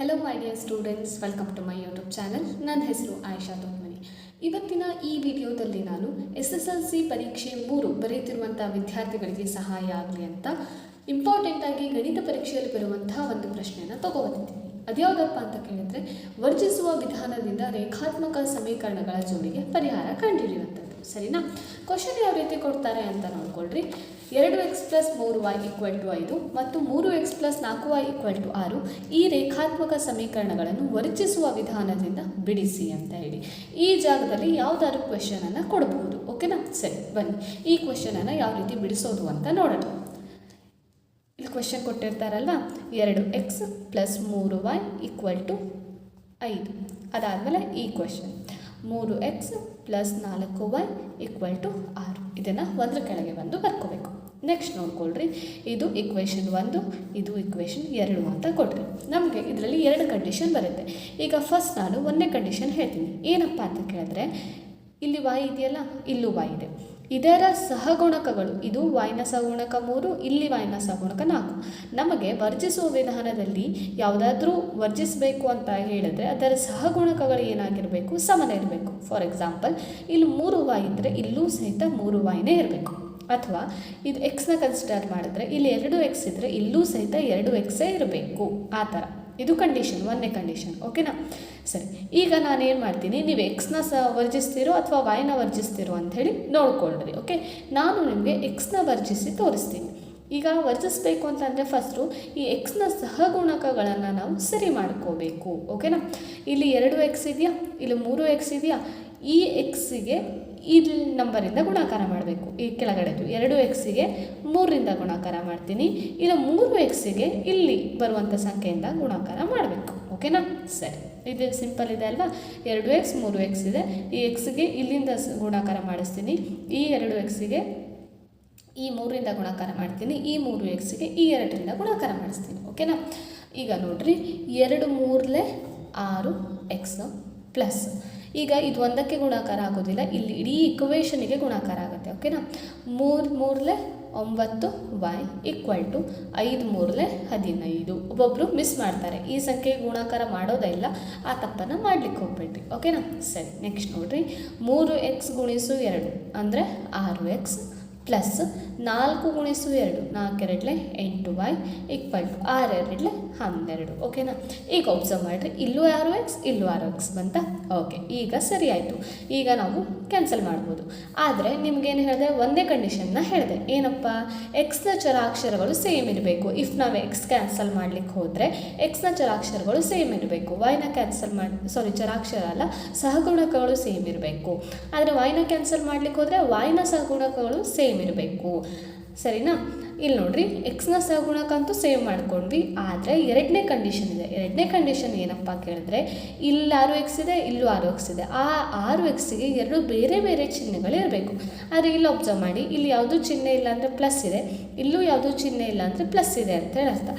Hello my dear students welcome to my YouTube channel ನನ್ನ ಹೆಸರು ಆಯಿಷಾ ದೊಡ್ಮನಿ ಇವತ್ತಿನ ಈ ವಿಡಿಯೋದಲ್ಲಿ ನಾನು ಎಸ್ ಎಸ್ ಎಲ್ ಸಿ ಪರೀಕ್ಷೆ ಮೂರು ಬರೆಯುತ್ತಿರುವಂಥ ವಿದ್ಯಾರ್ಥಿಗಳಿಗೆ ಸಹಾಯ ಆಗಲಿ ಅಂತ ಇಂಪಾರ್ಟೆಂಟ್ ಆಗಿ ಗಣಿತ ಪರೀಕ್ಷೆಯಲ್ಲಿ ಬರುವಂತಹ ಒಂದು ಪ್ರಶ್ನೆಯನ್ನು ತಗೋಬಂದಿದ್ದೀನಿ. ಅದ್ಯಾವುದಪ್ಪ ಅಂತ ಕೇಳಿದ್ರೆ, ವರ್ಜಿಸುವ ವಿಧಾನದಿಂದ ರೇಖಾತ್ಮಕ ಸಮೀಕರಣಗಳ ಜೋಡಿಗೆ ಪರಿಹಾರ ಕಂಡುಹಿಡಿಯುವಂಥದ್ದು. ಸರಿನಾ? ಕ್ವಶನ್ ಯಾವ ರೀತಿ ಕೊಡ್ತಾರೆ ಅಂತ ನೋಡ್ಕೊಳ್ರಿ. ಎರಡು ಎಕ್ಸ್ ಪ್ಲಸ್ ಮೂರು ವೈ ಈಕ್ವಲ್ ಟು ಐದು ಮತ್ತು ಮೂರು ಎಕ್ಸ್ ಪ್ಲಸ್ ನಾಲ್ಕು ವೈ ಈಕ್ವಲ್ ಟು ಆರು ಈ ರೇಖಾತ್ಮಕ ಸಮೀಕರಣಗಳನ್ನು ವರ್ಜಿಸುವ ವಿಧಾನದಿಂದ ಬಿಡಿಸಿ ಅಂತ ಹೇಳಿ. ಈ ಜಾಗದಲ್ಲಿ ಯಾವುದಾದ್ರು ಕ್ವೆಶನನ್ನು ಕೊಡಬಹುದು ಓಕೆನಾ ಸರಿ, ಬನ್ನಿ. ಈ ಕ್ವೆಶನನ್ನು ಯಾವ ರೀತಿ ಬಿಡಿಸೋದು ಅಂತ ನೋಡೋಣ. ಇಲ್ಲಿ ಕ್ವೆಶನ್ ಕೊಟ್ಟಿರ್ತಾರಲ್ಲ ಎರಡು ಎಕ್ಸ್ ಪ್ಲಸ್ ಮೂರು ವೈ ಈಕ್ವಲ್ ಟು ಐದು. ಅದಾದಮೇಲೆ ಈ ಕ್ವೆಶನ್ ಮೂರು ಎಕ್ಸ್ ಪ್ಲಸ್ ನಾಲ್ಕು ವೈ ಈಕ್ವಲ್ ಟು ಆರು. ಇದನ್ನು ಒಂದರ ಕೆಳಗೆ ಬಂದು ಬರ್ಕೋಬೇಕು. ನೆಕ್ಸ್ಟ್ ನೋಡ್ಕೊಳ್ರಿ. ಇದು ಇಕ್ವೇಷನ್ ಒಂದು, ಇದು ಇಕ್ವೇಷನ್ ಎರಡು ಅಂತ ಕೊಟ್ಟರೆ ನಮಗೆ ಇದರಲ್ಲಿ ಎರಡು ಕಂಡೀಷನ್ ಬರುತ್ತೆ. ಈಗ ಫಸ್ಟ್ ನಾನು ಒಂದನೇ ಕಂಡೀಷನ್ ಹೇಳ್ತೀನಿ. ಏನಪ್ಪ ಅಂತ ಕೇಳಿದ್ರೆ, ಇಲ್ಲಿ ವಾಯ್ ಇದೆಯಲ್ಲ? ಇಲ್ಲೂ ವಾಯ್ ಇದೆ. ಇದರ ಸಹಗುಣಕಗಳು, ಇದು ವಾಯ್ನ ಸಹಗುಣಕ ಮೂರು, ಇಲ್ಲಿ ವಾಯ್ನ ಸಹಗುಣಕ ನಾಲ್ಕು. ನಮಗೆ ವರ್ಜಿಸುವ ವಿಧಾನದಲ್ಲಿ ಯಾವುದಾದ್ರೂ ವರ್ಜಿಸಬೇಕು ಅಂತ ಹೇಳಿದ್ರೆ ಅದರ ಸಹಗುಣಕಗಳು ಏನಾಗಿರಬೇಕು? ಸಮನೆ ಇರಬೇಕು. ಫಾರ್ ಎಕ್ಸಾಂಪಲ್ ಇಲ್ಲಿ ಮೂರು ವಾಯ್ ಇದ್ದರೆ ಇಲ್ಲೂ ಸಹಿತ ಮೂರು ವಾಯಿನೇ ಇರಬೇಕು. ಅಥವಾ ಇದು ಎಕ್ಸ್ನ ಕನ್ಸಿಡರ್ ಮಾಡಿದ್ರೆ ಇಲ್ಲಿ ಎರಡು ಎಕ್ಸ್ ಇದ್ದರೆ ಇಲ್ಲೂ ಸಹಿತ ಎರಡು ಎಕ್ಸೇ ಇರಬೇಕು. ಆ ಥರ. ಇದು ಕಂಡೀಷನ್ ಒಂದನೇ ಕಂಡೀಷನ್ ಓಕೆನಾ ಸರಿ. ಈಗ ನಾನೇನು ಮಾಡ್ತೀನಿ? ನೀವು ಎಕ್ಸ್ನ ಸ ವರ್ಜಿಸ್ತೀರೋ ಅಥವಾ ವೈನ ವರ್ಜಿಸ್ತೀರೋ ಅಂಥೇಳಿ ನೋಡ್ಕೊಳ್ರಿ ಓಕೆ ನಾನು ನಿಮಗೆ ಎಕ್ಸ್ನ ವರ್ಜಿಸಿ ತೋರಿಸ್ತೀನಿ. ಈಗ ವರ್ಜಿಸ್ಬೇಕು ಅಂತಂದರೆ ಫಸ್ಟು ಈ ಎಕ್ಸ್ನ ಸಹಗುಣಕಗಳನ್ನು ನಾವು ಸರಿ ಮಾಡ್ಕೋಬೇಕು. ಓಕೆನಾ ಇಲ್ಲಿ ಎರಡು ಎಕ್ಸ್ ಇದೆಯಾ? ಇಲ್ಲಿ ಮೂರು ಎಕ್ಸ್ ಇದೆಯಾ? ಈ ಎಕ್ಸಿಗೆ ಇಲ್ಲಿ ನಂಬರಿಂದ ಗುಣಾಕಾರ ಮಾಡಬೇಕು. ಈ ಕೆಳಗಡೆದು ಎರಡು ಎಕ್ಸಿಗೆ ಮೂರರಿಂದ ಗುಣಾಕಾರ ಮಾಡ್ತೀನಿ. ಇಲ್ಲ ಮೂರು ಎಕ್ಸಿಗೆ ಇಲ್ಲಿ ಬರುವಂಥ ಸಂಖ್ಯೆಯಿಂದ ಗುಣಾಕಾರ ಮಾಡಬೇಕು. ಓಕೆನಾ ಸರಿ. ಇದು ಸಿಂಪಲ್ ಇದೆ ಅಲ್ವಾ? ಎರಡು ಎಕ್ಸ್ ಮೂರು ಎಕ್ಸ್ ಇದೆ. ಈ ಎಕ್ಸ್ಗೆ ಇಲ್ಲಿಂದ ಗುಣಾಕಾರ ಮಾಡಿಸ್ತೀನಿ. ಈ ಎರಡು ಎಕ್ಸಿಗೆ ಈ ಮೂರರಿಂದ ಗುಣಾಕಾರ ಮಾಡ್ತೀನಿ. ಈ ಮೂರು ಎಕ್ಸಿಗೆ ಈ ಎರಡರಿಂದ ಗುಣಾಕಾರ ಮಾಡಿಸ್ತೀನಿ. ಓಕೆನಾ ಈಗ ನೋಡ್ರಿ. ಎರಡು ಮೂರಲೆ ಆರು ಎಕ್ಸ್ ಪ್ಲಸ್ ಈಗ ಇದು ಒಂದಕ್ಕೆ ಗುಣಾಕಾರ ಆಗೋದಿಲ್ಲ. ಇಲ್ಲಿ ಇಡೀ ಇಕ್ವೇಷನಿಗೆ ಗುಣಾಕಾರ ಆಗುತ್ತೆ ಓಕೆನಾ ಮೂರು, ಮೂರಲೆ ಒಂಬತ್ತು ವೈ ಈಕ್ವಲ್ ಟು ಐದು, ಮೂರಲೆ ಹದಿನೈದು. ಒಬ್ಬೊಬ್ಬರು ಮಿಸ್ ಮಾಡ್ತಾರೆ. ಈ ಸಂಖ್ಯೆ ಗುಣಾಕಾರ ಮಾಡೋದೇ ಇಲ್ಲ. ಆ ತಪ್ಪನ್ನು ಮಾಡ್ಲಿಕ್ಕೆ ಹೋಗ್ಬೇಡ್ರಿ ಓಕೆನಾ ಸರಿ ನೆಕ್ಸ್ಟ್ ನೋಡಿರಿ. ಮೂರು ಎಕ್ಸ್ ಗುಣಿಸು ಎರಡು, ಅಂದರೆ ಆರು ಎಕ್ಸ್ ಪ್ಲಸ್ ನಾಲ್ಕು ಗುಣಿಸು ಎರಡು, ನಾಲ್ಕೆರಡಲೆ ಎಂಟು ವೈ ಈಕ್ವಲ್ ಟು ಆರು ಎರಡಲೆ ಹನ್ನೆರಡು. ಓಕೆನಾ? ಈಗ ಒಬ್ಸರ್ವ್ ಮಾಡಿರಿ. ಇಲ್ಲೂ ಆರು ಎಕ್ಸ್ ಇಲ್ಲೂ ಆರು ಎಕ್ಸ್ ಬಂತ? ಓಕೆ, ಈಗ ಸರಿ ಆಯಿತು. ಈಗ ನಾವು ಕ್ಯಾನ್ಸಲ್ ಮಾಡ್ಬೋದು. ಆದರೆ ನಿಮ್ಗೇನು ಹೇಳಿದೆ? ಒಂದೇ ಕಂಡೀಷನ್ನ ಹೇಳಿದೆ. ಏನಪ್ಪ? ಎಕ್ಸ್ನ ಚರಾಕ್ಷರಗಳು ಸೇಮ್ ಇರಬೇಕು. ಇಫ್ ನಾವು ಎಕ್ಸ್ ಕ್ಯಾನ್ಸಲ್ ಮಾಡ್ಲಿಕ್ಕೆ ಹೋದರೆ ಎಕ್ಸ್ನ ಚರಾಕ್ಷರಗಳು ಸೇಮ್ ಇರಬೇಕು. ವೈನ ಕ್ಯಾನ್ಸಲ್ ಮಾಡಿ ಸಾರಿ ಚರಾಕ್ಷರ ಅಲ್ಲ, ಸಹಗುಣಕಗಳು ಸೇಮ್ ಇರಬೇಕು. ಆದರೆ ವೈನ ಕ್ಯಾನ್ಸಲ್ ಮಾಡ್ಲಿಕ್ಕೆ ಹೋದರೆ ವಾಯ್ನ ಸಹಗುಣಕಗಳು ಸೇಮ್ ಇರಬೇಕು. ಸರಿನಾ? ಇಲ್ಲಿ ನೋಡ್ರಿ ಎಕ್ಸ್ನ ಸಹಗುಣಕ ಅಂತೂ ಸೇವ್ ಮಾಡ್ಕೊಂಡ್ವಿ, ಆದರೆ ಎರಡನೇ ಕಂಡೀಷನ್ ಇದೆ. ಎರಡನೇ ಕಂಡೀಷನ್ ಏನಪ್ಪ ಕೇಳಿದ್ರೆ ಇಲ್ಲಿ ಆರು ಎಕ್ಸ್ ಇದೆ, ಇಲ್ಲೂ ಆರು ಎಕ್ಸ್ ಇದೆ. ಆ ಆರು ಎಕ್ಸ್ಗೆ ಎರಡು ಬೇರೆ ಬೇರೆ ಚಿಹ್ನೆಗಳು ಇರಬೇಕು. ಆದರೆ ಇಲ್ಲಿ ಒಬ್ಸರ್ವ್ ಮಾಡಿ, ಇಲ್ಲಿ ಯಾವುದೂ ಚಿಹ್ನೆ ಇಲ್ಲ ಅಂದರೆ ಪ್ಲಸ್ ಇದೆ, ಇಲ್ಲೂ ಯಾವುದೂ ಚಿಹ್ನೆ ಇಲ್ಲ ಅಂದರೆ ಪ್ಲಸ್ ಇದೆ ಅಂತೇಳಿ ಅರ್ಥ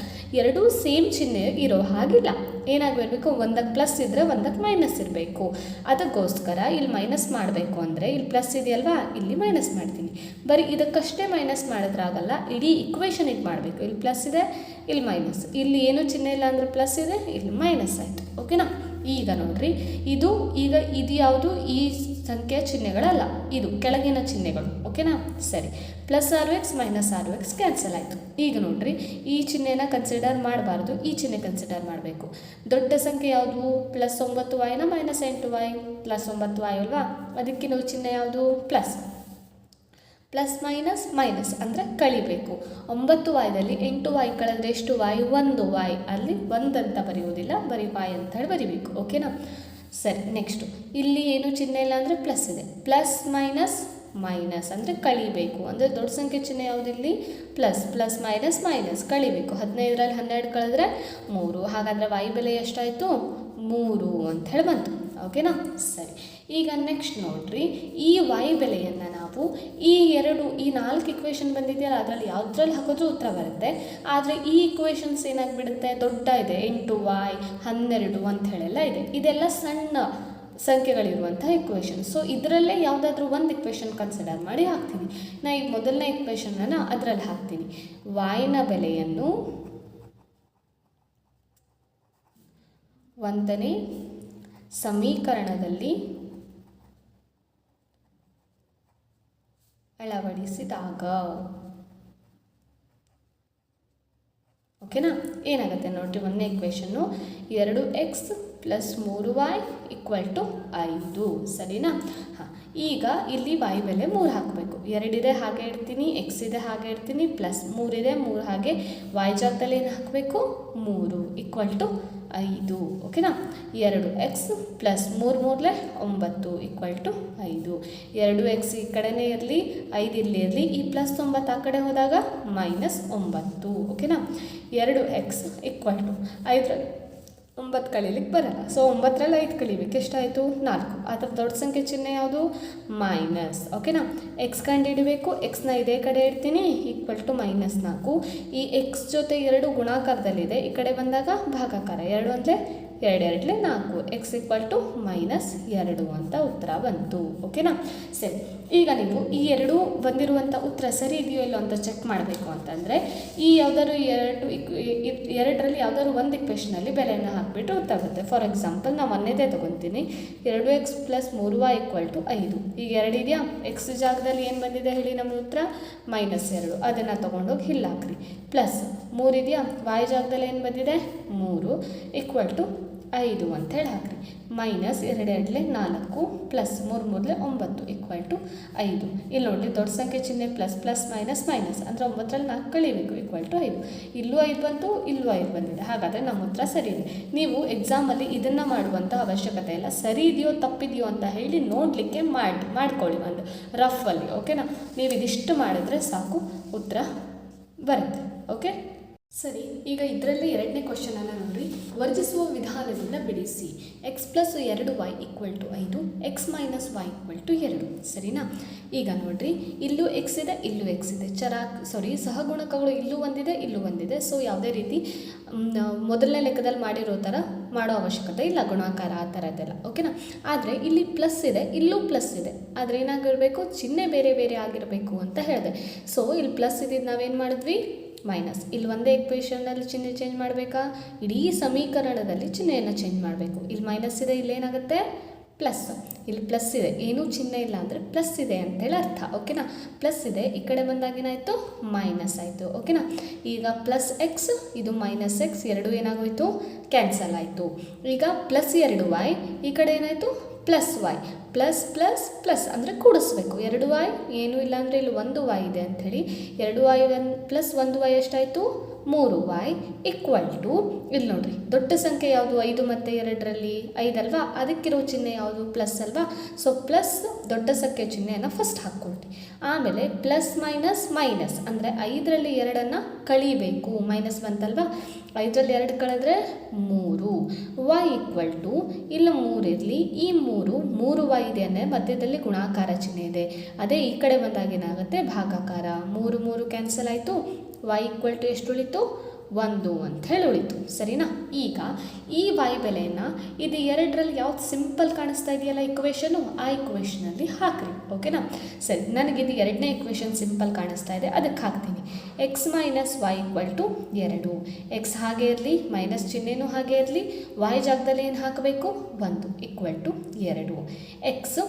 ಎರಡೂ ಸೇಮ್ ಚಿಹ್ನೆ ಇರೋ ಹಾಗಿಲ್ಲ. ಏನಾಗಬೇಕು? ಒಂದಕ್ಕೆ ಪ್ಲಸ್ ಇದ್ದರೆ ಒಂದಕ್ಕೆ ಮೈನಸ್ ಇರಬೇಕು. ಅದಕ್ಕೋಸ್ಕರ ಇಲ್ಲಿ ಮೈನಸ್ ಮಾಡಬೇಕು ಅಂದರೆ ಇಲ್ಲಿ ಪ್ಲಸ್ ಇದೆಯಲ್ವಾ? ಇಲ್ಲಿ ಮೈನಸ್ ಮಾಡ್ತೀನಿ. ಬರೀ ಇದಕ್ಕಷ್ಟೇ ಮೈನಸ್ ಮಾಡಿದ್ರಾಗಲ್ಲ ಇಡೀ ಇಕ್ವೇಷನಿಗೆ ಮಾಡಬೇಕು. ಇಲ್ಲಿ ಪ್ಲಸ್ ಇದೆ, ಇಲ್ಲಿ ಮೈನಸ್ ಇಲ್ಲಿ ಏನೂ ಚಿಹ್ನೆ ಇಲ್ಲ ಅಂದರೆ ಪ್ಲಸ್ ಇದೆ, ಇಲ್ಲಿ ಮೈನಸ್ ಆಯಿತು. ಓಕೆನಾ ಈಗ ನೋಡ್ರಿ. ಇದು ಈಗ ಇದು ಯಾವುದು ಈ ಸಂಖ್ಯೆಯ ಚಿಹ್ನೆಗಳಲ್ಲ. ಇದು ಕೆಳಗಿನ ಚಿಹ್ನೆಗಳು. ಓಕೆನಾ? ಸರಿ. ಪ್ಲಸ್ ಆರು ಎಕ್ಸ್ ಮೈನಸ್ ಆರು ಎಕ್ಸ್ ಕ್ಯಾನ್ಸಲ್ ಆಯಿತು. ಈಗ ನೋಡ್ರಿ, ಈ ಚಿಹ್ನೆನ ಕನ್ಸಿಡರ್ ಮಾಡಬಾರ್ದು. ಈ ಚಿಹ್ನೆ ಕನ್ಸಿಡರ್ ಮಾಡಬೇಕು. ದೊಡ್ಡ ಸಂಖ್ಯೆ ಯಾವುದು? ಪ್ಲಸ್ ಒಂಬತ್ತು ವಾಯ್ನ ಮೈನಸ್ ಎಂಟು ವಾಯ್ ಪ್ಲಸ್ ಒಂಬತ್ತು ವಾಯ್ ಅಲ್ವಾ? ಅದಕ್ಕಿನ್ನೂ ಚಿಹ್ನೆ ಯಾವುದು? ಪ್ಲಸ್ ಪ್ಲಸ್ ಮೈನಸ್ ಮೈನಸ್ ಅಂದರೆ ಕಳಿಬೇಕು. ಒಂಬತ್ತು ವಾಯ್ದಲ್ಲಿ ಎಂಟು ವಾಯ್ ಕಳೆದ್ರೆ ಎಷ್ಟು? ವಾಯ್ ಒಂದು ವಾಯ್ ಅಲ್ಲಿ ಒಂದಂತ ಬರೆಯುವುದಿಲ್ಲ. ಬರೀ ವಾಯ್ ಅಂತ ಹೇಳಿ ಬರಿಬೇಕು. ಓಕೆನಾ? ಸರಿ ನೆಕ್ಸ್ಟು ಇಲ್ಲಿ ಏನು ಚಿಹ್ನೆ ಇಲ್ಲ ಅಂದರೆ ಪ್ಲಸ್ ಇದೆ. ಪ್ಲಸ್ ಮೈನಸ್ ಮೈನಸ್ ಅಂದರೆ ಕಳಿಬೇಕು. ಅಂದರೆ ದೊಡ್ಡ ಸಂಖ್ಯೆ ಚಿಹ್ನೆ ಯಾವುದಿಲ್ಲಿ ಪ್ಲಸ್ ಪ್ಲಸ್ ಮೈನಸ್ ಮೈನಸ್ ಕಳಿಬೇಕು. ಹದಿನೈದರಲ್ಲಿ ಹನ್ನೆರಡು ಕಳೆದ್ರೆ ಮೂರು. ಹಾಗಾದರೆ ವಾಯುಬೆಲೆ ಎಷ್ಟಾಯಿತು? ಮೂರು ಅಂತ ಹೇಳಿ ಬಂತು. ಓಕೆನಾ? ಸರಿ. ಈಗ ನೆಕ್ಸ್ಟ್ ನೋಡ್ರಿ. ಈ ವೈ ಬೆಲೆಯನ್ನು ನಾವು ಈ ಎರಡು, ಈ ನಾಲ್ಕು ಇಕ್ವೇಷನ್ ಬಂದಿದೆಯಲ್ಲ, ಅದರಲ್ಲಿ ಯಾವುದ್ರಲ್ಲಿ ಹಾಕಿದ್ರೂ ಉತ್ತರ ಬರುತ್ತೆ. ಆದರೆ ಈ ಇಕ್ವೇಷನ್ಸ್ ಏನಾಗಿಬಿಡುತ್ತೆ? ದೊಡ್ಡ ಇದೆ. ಎಂಟು ವೈ ಹನ್ನೆರಡು ಅಂತ ಹೇಳೆಲ್ಲ ಇದೆ. ಇದೆಲ್ಲ ಸಣ್ಣ ಸಂಖ್ಯೆಗಳಿರುವಂಥ ಇಕ್ವೇಷನ್ ಸೊ ಇದರಲ್ಲೇ ಯಾವುದಾದ್ರೂ ಒಂದು ಇಕ್ವೇಷನ್ ಕನ್ಸಿಡರ್ ಮಾಡಿ ಹಾಕ್ತೀನಿ. ನಾ ಈಗ ಮೊದಲನೇ ಇಕ್ವೇಷನನ್ನು ಅದರಲ್ಲಿ ಹಾಕ್ತೀನಿ. ವಾಯಿನ ಬೆಲೆಯನ್ನು ಒಂದನೇ ಸಮೀಕರಣದಲ್ಲಿ ಅಳವಡಿಸಿದಾಗ. ಓಕೆನಾ? ಏನಾಗುತ್ತೆ ನೋಡಿರಿ, ಒಂದನೇ ಇಕ್ವೇಷನ್ನು ಎರಡು ಎಕ್ಸ್ ಪ್ಲಸ್ ಮೂರು ವಾಯ್ ಈಕ್ವಲ್ ಟು ಐದು. ಸರಿನಾ? ಹಾಂ, ಈಗ ಇಲ್ಲಿ ವೈ ಬೆಲೆ ಮೂರು ಹಾಕಬೇಕು. ಎರಡಿದೆ ಹಾಗೆ ಇಡ್ತೀನಿ. ಎಕ್ಸ್ ಇದೆ, ಹಾಗೆ ಇಡ್ತೀನಿ. ಪ್ಲಸ್ ಮೂರಿದೆ ಮೂರು ಹಾಗೆ ವೈ ಜಾಗದಲ್ಲಿ ಏನು ಹಾಕಬೇಕು? ಮೂರು ಈಕ್ವಲ್ ಟು ಐದು ಓಕೆನಾ ಎರಡು ಎಕ್ಸ್ ಪ್ಲಸ್ ಮೂರು ಮೂರಲೆ ಒಂಬತ್ತು ಈಕ್ವಲ್ ಟು ಐದು. ಎರಡು ಎಕ್ಸ್ ಈ ಕಡೆನೇ ಇರಲಿ, ಐದು ಇಲ್ಲಿ ಇರಲಿ, ಈ ಪ್ಲಸ್ ಒಂಬತ್ತು ಆ ಕಡೆ ಹೋದಾಗ ಮೈನಸ್ ಒಂಬತ್ತು ಓಕೆನಾ ಎರಡು ಎಕ್ಸ್ ಈಕ್ವಲ್ ಟು ಐದರಲ್ಲಿ ಒಂಬತ್ತು ಕಳೀಲಿಕ್ಕೆ ಬರಲ್ಲ. ಸೊ ಒಂಬತ್ತರಲ್ಲಿ ಐದು ಕಲಿಬೇಕು. ಎಷ್ಟಾಯಿತು? ನಾಲ್ಕು. ಅದರ ದೊಡ್ಡ ಸಂಖ್ಯೆ ಚಿಹ್ನೆ ಯಾವುದು? ಮೈನಸ್. ಓಕೆನಾ ಎಕ್ಸ್ ಕಂಡು ಹಿಡಿಬೇಕು. ಎಕ್ಸ್ನ ಇದೇ ಕಡೆ ಇಡ್ತೀನಿ. ಈಕ್ವಲ್ ಟು ಮೈನಸ್ ನಾಲ್ಕು. ಈ ಎಕ್ಸ್ ಜೊತೆ ಎರಡು ಗುಣಾಕಾರದಲ್ಲಿದೆ. ಈ ಕಡೆ ಬಂದಾಗ ಭಾಗಾಕಾರ. ಎರಡು ಅಂದರೆ ಎರಡು ಎರಡಲೆ ನಾಲ್ಕು. ಎಕ್ಸ್ ಈಕ್ವಲ್ ಟು ಮೈನಸ್ ಎರಡು ಅಂತ ಉತ್ತರ ಬಂತು. ಓಕೆನಾ ಸರಿ. ಈಗ ನೀವು ಈ ಎರಡು ಬಂದಿರುವಂಥ ಉತ್ತರ ಸರಿ ಇದೆಯೋ ಇಲ್ಲೋ ಅಂತ ಚೆಕ್ ಮಾಡಬೇಕು ಅಂತಂದರೆ, ಈ ಯಾವ್ದಾದ್ರು ಎರಡು ಎರಡರಲ್ಲಿ ಯಾವ್ದಾದ್ರು ಒಂದು ಇಕ್ವೇಷನಲ್ಲಿ ಬೆಲೆಯನ್ನು ಹಾಕಿಬಿಟ್ಟು ಉತ್ತರ ಬರುತ್ತೆ ಫಾರ್ ಎಕ್ಸಾಂಪಲ್ ನಾವು ಒಂದೇದೇ ತೊಗೊತೀನಿ. ಎರಡು ಎಕ್ಸ್ ಪ್ಲಸ್ ಮೂರು ವೈ ಈಕ್ವಲ್ ಟು ಐದು. ಈಗ ಎರಡು ಇದೆಯಾ? ಎಕ್ಸ್ ಜಾಗದಲ್ಲಿ ಏನು ಬಂದಿದೆ ಹೇಳಿ ನಮ್ಮ ಉತ್ತರ? ಮೈನಸ್ ಎರಡು. ಅದನ್ನು ತೊಗೊಂಡೋಗಿ ಇಲ್ಲಿ ಹಾಕ್ರಿ. ಪ್ಲಸ್ ಮೂರು ಇದೆಯಾ? ವಾಯು ಜಾಗದಲ್ಲಿ ಏನು ಬಂದಿದೆ? ಮೂರು. ಈಕ್ವಲ್ ಟು ಐದು ಅಂತ ಹೇಳಿ ಹಾಕ್ರಿ. ಮೈನಸ್ ಎರಡೆರಡಲೆ ನಾಲ್ಕು ಪ್ಲಸ್ ಮೂರು ಮೂರಲೆ ಒಂಬತ್ತು ಈಕ್ವಲ್ ಟು ಐದು. ಇಲ್ಲಿ ನೋಡಿ ದೊಡ್ಡ ಸಂಖ್ಯೆ ಚಿಹ್ನೆ ಪ್ಲಸ್ ಪ್ಲಸ್ ಮೈನಸ್ ಮೈನಸ್ ಅಂದರೆ ಒಂಬತ್ತರಲ್ಲಿ ನಾಲ್ಕು ಕಳಿಬೇಕು ಈಕ್ವಲ್ ಟು ಐದು. ಇಲ್ಲೂ ಐದು ಬಂತು, ಇಲ್ಲೂ ಐದು ಬಂದಿದೆ. ಹಾಗಾದರೆ ನಮ್ಮ ಉತ್ತರ ಸರಿ ಇದೆ. ನೀವು ಎಕ್ಸಾಮಲ್ಲಿ ಇದನ್ನು ಮಾಡುವಂಥ ಅವಶ್ಯಕತೆ ಇಲ್ಲ. ಸರಿ ಇದೆಯೋ, ತಪ್ಪಿದೆಯೋ ಅಂತ ಹೇಳಿ ನೋಡಲಿಕ್ಕೆ ಮಾಡಿ, ಮಾಡ್ಕೊಳ್ಳಿ ಒಂದು ರಫಲ್ಲಿ ಓಕೆನಾ ನೀವು ಇದಿಷ್ಟು ಮಾಡಿದ್ರೆ ಸಾಕು ಉತ್ತರ ಬರುತ್ತೆ ಓಕೆ ಸರಿ, ಈಗ ಇದರಲ್ಲಿ ಎರಡನೇ ಕ್ವಶನನ್ನು ನೋಡಿ. ವರ್ಜಿಸುವ ವಿಧಾನದಿಂದ ಬಿಡಿಸಿ. ಎಕ್ಸ್ ಪ್ಲಸ್ ಎರಡು ವೈ ಈಕ್ವಲ್ ಟು ಐದು x minus y equal to ಎರಡು. ಸರಿನಾ? ಈಗ ನೋಡ್ರಿ, ಇಲ್ಲೂ ಎಕ್ಸ್ ಇದೆ, ಇಲ್ಲೂ ಎಕ್ಸ್ ಇದೆ. ಚರ ಸಾರಿ ಸಹಗುಣಕಗಳು ಇಲ್ಲೂ ಒಂದಿದೆ ಇಲ್ಲೂ ಒಂದಿದೆ. ಸೊ ಯಾವುದೇ ರೀತಿ ಮೊದಲನೇ ಲೆಕ್ಕದಲ್ಲಿ ಮಾಡಿರೋ ಥರ ಮಾಡೋ ಅವಶ್ಯಕತೆ ಇಲ್ಲ. ಗುಣಾಕಾರ ಆ ಥರದ್ದೆಲ್ಲ ಓಕೆನಾ ಆದರೆ, ಇಲ್ಲಿ ಪ್ಲಸ್ ಇದೆ, ಇಲ್ಲೂ ಪ್ಲಸ್ ಇದೆ. ಆದರೆ ಏನಾಗಿರಬೇಕು? ಚಿಹ್ನೆ ಬೇರೆ ಬೇರೆ ಆಗಿರಬೇಕು ಅಂತ ಹೇಳಿದೆ. ಸೊ ಇಲ್ಲಿ ಪ್ಲಸ್ ಇದ್ದಿದ್ದು ನಾವೇನು ಮಾಡಿದ್ವಿ? ಮೈನಸ್ ಇಲ್ಲಿ ಒಂದೇ ಎಕ್ವೇಷನ್ನಲ್ಲಿ ಚಿಹ್ನೆ ಚೇಂಜ್ ಮಾಡಬೇಕಾ? ಇಡೀ ಸಮೀಕರಣದಲ್ಲಿ ಚಿಹ್ನೆಯನ್ನು ಚೇಂಜ್ ಮಾಡಬೇಕು. ಇಲ್ಲಿ ಮೈನಸ್ ಇದೆ, ಇಲ್ಲಿ ಏನಾಗುತ್ತೆ? ಪ್ಲಸ್ ಇಲ್ಲಿ ಪ್ಲಸ್ ಇದೆ. ಏನೂ ಚಿಹ್ನೆ ಇಲ್ಲ ಅಂದರೆ ಪ್ಲಸ್ ಇದೆ ಅಂತೇಳಿ ಅರ್ಥ ಓಕೆನಾ ಪ್ಲಸ್ ಇದೆ, ಈ ಕಡೆ ಬಂದಾಗ ಏನಾಯಿತು? ಮೈನಸ್ ಆಯಿತು ಓಕೆನಾ ಈಗ ಪ್ಲಸ್ ಎಕ್ಸ್ ಇದು ಮೈನಸ್ ಎಕ್ಸ್ ಎರಡು ಏನಾಗೋಯಿತು? ಕ್ಯಾನ್ಸಲ್ ಆಯಿತು. ಈಗ ಪ್ಲಸ್ ಎರಡು ವೈ ಈ ಕಡೆ ಏನಾಯಿತು? Plus y plus plus plus ಅಂದರೆ ಕೂಡಿಸ್ಬೇಕು. ಎರಡು ವೈ ಏನೂ ಇಲ್ಲ ಅಂದರೆ ಇಲ್ಲಿ ಒಂದು ವೈ ಇದೆ ಅಂಥೇಳಿ ಎರಡು ವೈ ಒನ್ ಪ್ಲಸ್ ಒಂದು ವೈ ಎಷ್ಟಾಯಿತು? ಮೂರು ವೈ ಈಕ್ವಲ್ ಟು ಇಲ್ಲಿ ನೋಡಿರಿ. ದೊಡ್ಡ ಸಂಖ್ಯೆ ಯಾವುದು? ಐದು ಮತ್ತು ಎರಡರಲ್ಲಿ ಐದಲ್ವಾ ಅದಕ್ಕಿರೋ ಚಿಹ್ನೆ ಯಾವುದು? ಪ್ಲಸ್ ಅಲ್ವಾ? ಸೊ ಪ್ಲಸ್ ದೊಡ್ಡ ಸಂಖ್ಯೆ ಚಿಹ್ನೆಯನ್ನು ಫಸ್ಟ್ ಹಾಕ್ಕೊಳ್ರಿ. ಆಮೇಲೆ ಪ್ಲಸ್ ಮೈನಸ್ ಮೈನಸ್ ಅಂದರೆ ಐದರಲ್ಲಿ ಎರಡನ್ನು ಕಳೀಬೇಕು. ಮೈನಸ್ ಬಂತಲ್ವಾ? ಐದರಲ್ಲಿ ಎರಡು ಕಳೆದ್ರೆ ಮೂರು. ವೈ ಈಕ್ವಲ್ ಟು ಇಲ್ಲಿ ಮೂರಿರಲಿ ಈ ಮೂರು ಮೂರು ವೈ ಇದೆ ಅಂದರೆ ಮಧ್ಯದಲ್ಲಿ ಗುಣಾಕಾರ ಚಿಹ್ನೆ ಇದೆ. ಅದೇ ಈ ಕಡೆ ಬಂದಾಗ ಏನಾಗುತ್ತೆ? ಭಾಗಾಕಾರ. ಮೂರು ಮೂರು ಕ್ಯಾನ್ಸಲ್ ಆಯಿತು. ವೈ ಈಕ್ವಲ್ ಟು ಎಷ್ಟು ಉಳಿತು? ಒಂದು ಅಂತ ಹೇಳಿ ಉಳಿತು. ಸರಿನಾ? ಈಗ ಈ ವೈ ಬೆಲೆಯನ್ನು ಇದು ಎರಡರಲ್ಲಿ ಯಾವ್ದು ಸಿಂಪಲ್ ಕಾಣಿಸ್ತಾ ಇದೆಯಲ್ಲ ಇಕ್ವೇಷನು ಆ ಇಕ್ವೇಷನಲ್ಲಿ ಹಾಕ್ರಿ. ಓಕೆನಾ ಸರಿ ನನಗಿದು ಎರಡನೇ ಇಕ್ವೇಷನ್ ಸಿಂಪಲ್ ಕಾಣಿಸ್ತಾ ಇದೆ. ಅದಕ್ಕೆ ಹಾಕ್ತೀನಿ. X minus y equal to ಎರಡು. ಎಕ್ಸ್ ಹಾಗೆ ಇರಲಿ ಮೈನಸ್ ಚಿಹ್ನೆನೂ ಹಾಗೆ ಇರಲಿ ವೈ ಜಾಗದಲ್ಲಿ ಏನು ಹಾಕಬೇಕು? ಒಂದು ಈಕ್ವಲ್ ಟು ಎರಡು. ಎಕ್ಸ್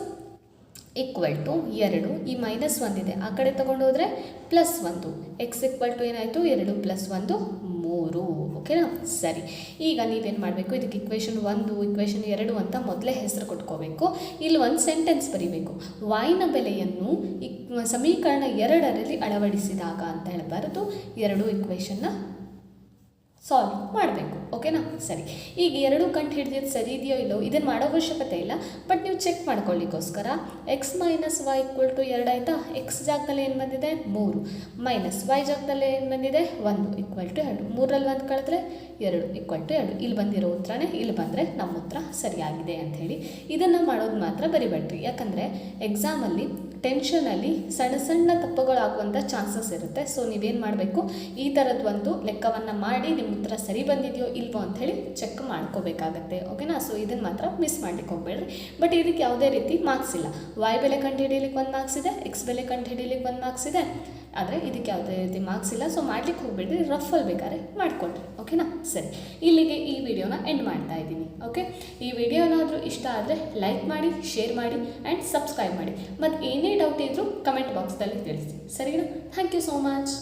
ಈಕ್ವಲ್ ಟು ಎರಡು. ಈ ಮೈನಸ್ ಒಂದಿದೆ. ಆ ಕಡೆ ತಗೊಂಡು ಹೋದರೆ ಪ್ಲಸ್ ಒಂದು. ಎಕ್ಸ್ ಈಕ್ವಲ್ ಟು ಏನಾಯಿತು? ಎರಡು ಪ್ಲಸ್ ಒಂದು ಮೂರು ಓಕೆನಾ ಸರಿ. ಈಗ ನೀವೇನು ಮಾಡಬೇಕು? ಇದಕ್ಕೆ ಇಕ್ವೇಷನ್ ಒಂದು ಇಕ್ವೇಷನ್ ಎರಡು ಅಂತ ಮೊದಲೇ ಹೆಸರು ಕೊಟ್ಕೋಬೇಕು. ಇಲ್ಲಿ ಒಂದು ಸೆಂಟೆನ್ಸ್ ಬರೀಬೇಕು. ವಾಯಿನ ಬೆಲೆಯನ್ನು ಇಕ್ ಸಮೀಕರಣ ಎರಡರಲ್ಲಿ ಅಳವಡಿಸಿದಾಗ ಅಂತ ಹೇಳಬಾರದು. ಎರಡು ಇಕ್ವೇಷನ್ನ ಸಾಲ್ವ್ ಮಾಡಬೇಕು ಓಕೆನಾ ಸರಿ. ಈಗ ಎರಡು ಕಂಡು ಹಿಡಿದಿದ್ದು ಸರಿ ಇದೆಯೋ ಇಲ್ಲೋ ಇದನ್ನು ಮಾಡೋ ಅವಶ್ಯಕತೆ ಇಲ್ಲ ಬಟ್ ನೀವು check ಮಾಡ್ಕೊಳ್ಳಿಕ್ಕೋಸ್ಕರ x minus y equal to ಎರಡು ಆಯಿತಾ? ಎಕ್ಸ್ ಜಾಗದಲ್ಲಿ ಏನು ಬಂದಿದೆ? ಮೂರು. ಮೈನಸ್ ವೈ ಜಾಗದಲ್ಲಿ ಏನು ಬಂದಿದೆ? ಒಂದು ಈಕ್ವಲ್ ಟು ಎರಡು. ಮೂರಲ್ಲಿ ಒಂದು ಕಳೆದ್ರೆ ಎರಡು ಈಕ್ವಲ್ ಟು ಎರಡು. ಇಲ್ಲಿ ಬಂದಿರೋ ಉತ್ತರನೇ ಇಲ್ಲಿ ಬಂದರೆ ನಮ್ಮ ಉತ್ತರ ಸರಿಯಾಗಿದೆ ಅಂಥೇಳಿ ಇದನ್ನು ಮಾಡೋದು ಮಾತ್ರ ಬರಿಬೇಡ್ರಿ ಯಾಕಂದರೆ ಎಕ್ಸಾಮಲ್ಲಿ ಟೆನ್ಷನಲ್ಲಿ ಸಣ್ಣ ಸಣ್ಣ ತಪ್ಪುಗಳಾಗುವಂಥ ಚಾನ್ಸಸ್ ಇರುತ್ತೆ. ಸೊ ನೀವೇನು ಮಾಡಬೇಕು? ಈ ಥರದ್ದು ಒಂದು ಲೆಕ್ಕವನ್ನು ಮಾಡಿ ನಿಮ್ಮ ಉತ್ತರ ಸರಿ ಬಂದಿದೆಯೋ ಇಲ್ವೋ ಅಂಥೇಳಿ ಚೆಕ್ ಮಾಡ್ಕೋಬೇಕಾಗತ್ತೆ. ಓಕೆನಾ ಸೊ ಇದನ್ನು ಮಾತ್ರ ಮಿಸ್ ಮಾಡ್ಲಿಕ್ಕೆ ಹೋಗ್ಬೇಡ್ರಿ. ಬಟ್ ಇದಕ್ಕೆ ಯಾವುದೇ ರೀತಿ ಮಾರ್ಕ್ಸ್ ಇಲ್ಲ. ವಾಯ್ ಬೆಲೆ ಕಂಡು ಹಿಡಿಯಲಿಕ್ಕೆ ಒಂದು ಮಾರ್ಕ್ಸ್ ಇದೆ ಎಕ್ಸ್ ಬೆಲೆ ಕಂಡು ಹಿಡಿಯಲಿಕ್ಕೆ ಒಂದು ಮಾರ್ಕ್ಸ್ ಇದೆ. ಆದರೆ ಇದಕ್ಕೆ ಯಾವುದೇ ರೀತಿ ಮಾರ್ಕ್ಸ್ ಇಲ್ಲ. ಸೊ ಮಾಡ್ಲಿಕ್ಕೆ ಹೋಗ್ಬೇಡ್ರಿ. ರಫಲ್ ಬೇಕಾದ್ರೆ ಮಾಡ್ಕೊಳ್ರಿ. ಓಕೆನಾ? ಸರಿ. ಇಲ್ಲಿಗೆ ಈ ವಿಡಿಯೋನ ಎಂಡ್ ಮಾಡ್ತಾ ಇದ್ದೀನಿ. ಓಕೆ? ಈ ವಿಡಿಯೋ ಏನಾದರೂ ಇಷ್ಟ ಆದರೆ ಲೈಕ್ ಮಾಡಿ ಶೇರ್ ಮಾಡಿ ಆ್ಯಂಡ್ ಸಬ್ಸ್ಕ್ರೈಬ್ ಮಾಡಿ. ಮತ್ತು ಏನೇ ಡೌಟ್ ಇದ್ದರೂ ಕಮೆಂಟ್ ಬಾಕ್ಸ್ದಲ್ಲಿ ತಿಳಿಸಿ. ಸರಿನಾ? Thank you so much